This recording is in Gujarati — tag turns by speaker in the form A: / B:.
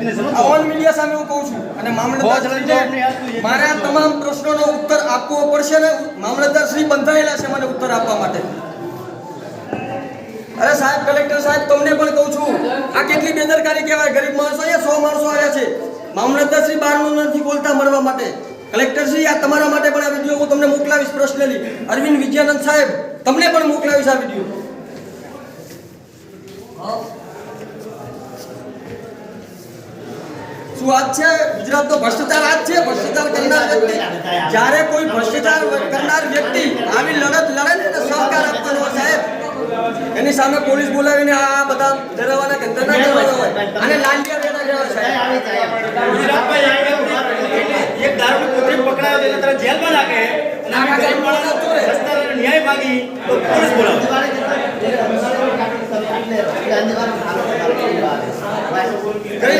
A: ઓલ મીડિયા સામે હું કહું છું અને મામલતદારશ્રીને મારે આ તમામ પ્રશ્નોનો ઉત્તર આપવો પડશે ને મામલતદારશ્રી બંધાયેલા છે મને ઉત્તર આપવા માટે. અરે સાહેબ કલેક્ટર સાહેબ તમને પણ કહું છું આ કેટલી બેદરકારી કહેવાય ગરીબ માણસો અહીંયા સો માણસો આવ્યા છે. મામલતદારશ્રી બહારનું નથી બોલતા મળવા માટે. કલેક્ટરશ્રી આ તમારા માટે પણ આ વીડિયો હું તમને મોકલાવીશ પર્સનલી અરવિંદ વિજયાનંદ સાહેબ તમને પણ મોકલાવીશ આ વીડિયો. શું વાત છે ગુજરાતનો ભ્રષ્ટાચાર આજ છે ભ્રષ્ટાચાર કરનાર વ્યક્તિ. જ્યારે કોઈ ભ્રષ્ટાચાર કરનાર વ્યક્તિ આવી લડત લડે ને એને સહકાર આપવાનો સાહેબ. એની સામે પોલીસ બોલાવીને આ બધા ડરાવવાના ધંધા ના કરવાના હોય. અને લાંડિયા બેટા કહેવાય સાહેબ
B: ગુજરાતમાં એક વ્યક્તિ કોથળી પકડાયો તો તરત જેલમાં નાખે અને આ ગરીબ માણસ ન્યાય માંગી તો પોલીસ બોલાવે.
A: ગઈ વખતે